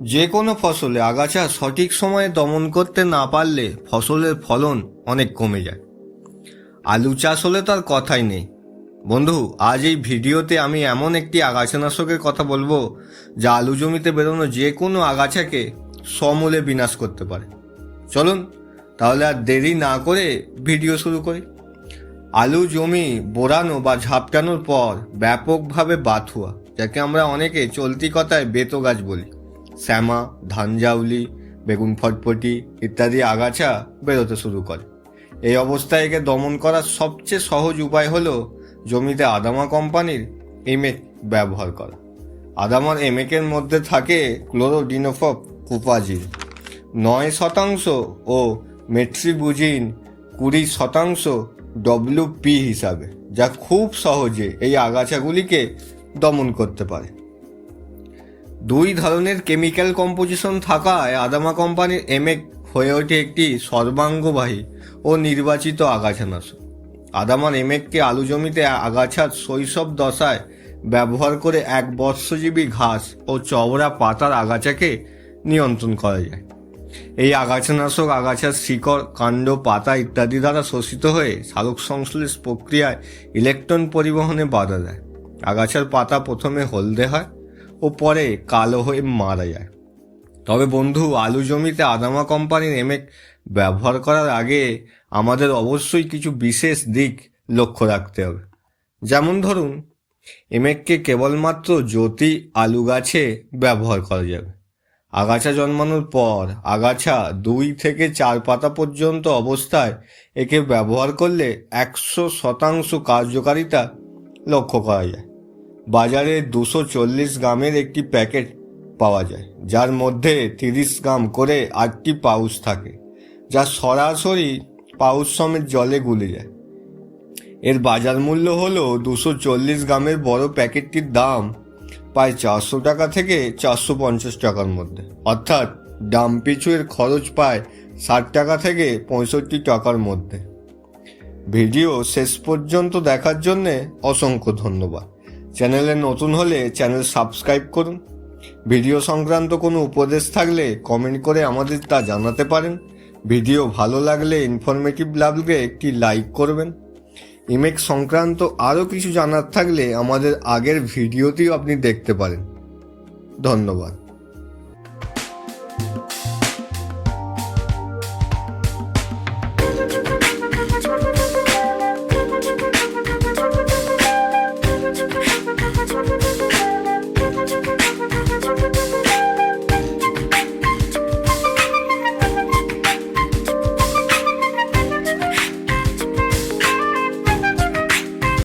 যে কোনো ফসলে আগাছা সঠিক সময়ে দমন করতে না পারলে ফসলের ফলন অনেক কমে যায়। আলু চাষ হলে তার কথাই নেই। বন্ধু, আজ এই ভিডিওতে আমি এমন একটি আগাছানাশকের কথা বলব যা আলু জমিতে বেরোনো যে কোনো আগাছাকে সমূলে বিনাশ করতে পারে। চলুন, তাহলে আর দেরি না করে ভিডিও শুরু করি। আলু জমি বোড়ানো বা ঝাপটানোর পর ব্যাপকভাবে বাথুয়া যাকে আমরা অনেকে চলতি কথায় বেতো গাছ বলি। শ্যামা, ধানজাউলি, বেগুন ফটফটি ইত্যাদি আগাছা বেরোতে শুরু করে। এই অবস্থায় একে দমন করার সবচেয়ে সহজ উপায় হলো জমিতে আদামা কোম্পানির এমেক ব্যবহার করা। আদামার এমেকের মধ্যে থাকে ক্লোরোডিনোফপ কুপাজিল নয় শতাংশ ও মেট্রিবুজিন কুড়ি শতাংশ ডব্লিউপি হিসাবে, যা খুব সহজে এই আগাছাগুলিকে দমন করতে পারে। দুই ধরনের কেমিক্যাল কম্পোজিশন থাকায় আদামা কোম্পানির এমেক হয়ে ওঠে একটি সর্বাঙ্গবাহী ও নির্বাচিত আগাছানাশক আদামান এমেককে আলু জমিতে আগাছার শৈশব দশায় ব্যবহার করে এক বর্ষজীবী ঘাস ও চওড়া পাতার আগাছাকে নিয়ন্ত্রণ করা যায়। এই আগাছানাশক আগাছার শিকড়, কাণ্ড, পাতা ইত্যাদি দ্বারা শোষিত হয়ে সালোক সংশ্লেষ প্রক্রিয়ায় ইলেকট্রন পরিবহনে বাধা দেয়। আগাছার পাতা প্রথমে হলদে হয় ও পরে কালো হয়ে মারা যায়। তবে বন্ধু, আলু জমিতে আদামা কোম্পানির এমেক ব্যবহার করার আগে আমাদের অবশ্যই কিছু বিশেষ দিক লক্ষ্য রাখতে হবে। যেমন ধরুন এমেককে কেবলমাত্র জ্যোতি আলু গাছে ব্যবহার করা যাবে। আগাছা জন্মানোর পর আগাছা দুই থেকে চার পাতা পর্যন্ত অবস্থায় একে ব্যবহার করলে একশো শতাংশ কার্যকারিতা লক্ষ্য করা যায়। বাজারে দুশো চল্লিশ গ্রামের একটি প্যাকেট পাওয়া যায়, যার মধ্যে তিরিশ গ্রাম করে আটটি পাউচ থাকে, যা সরাসরি পাউচ সমেত জলে গুলে যায়। এর বাজার মূল্য হলো দুশো চল্লিশ গ্রামের বড় প্যাকেটটির দাম প্রায় চারশো টাকা থেকে চারশো পঞ্চাশ টাকার মধ্যে, অর্থাৎ দাম পিছু এর খরচ পায় ষাট টাকা থেকে পঁয়ষট্টি টাকার মধ্যে। ভিডিও শেষ পর্যন্ত দেখার জন্যে অসংখ্য ধন্যবাদ। চ্যানেলে নতুন হলে চ্যানেল সাবস্ক্রাইব করুন। ভিডিও সংক্রান্ত কোনো উপদেশ থাকলে কমেন্ট করে আমাদের তা জানাতে পারেন। ভিডিও ভালো লাগলে ইনফরমেটিভ লাগলে একটি লাইক করবেন। ইমেক সংক্রান্ত আরও কিছু জানার থাকলে আমাদের আগের ভিডিওটিও আপনি দেখতে পারেন। ধন্যবাদ।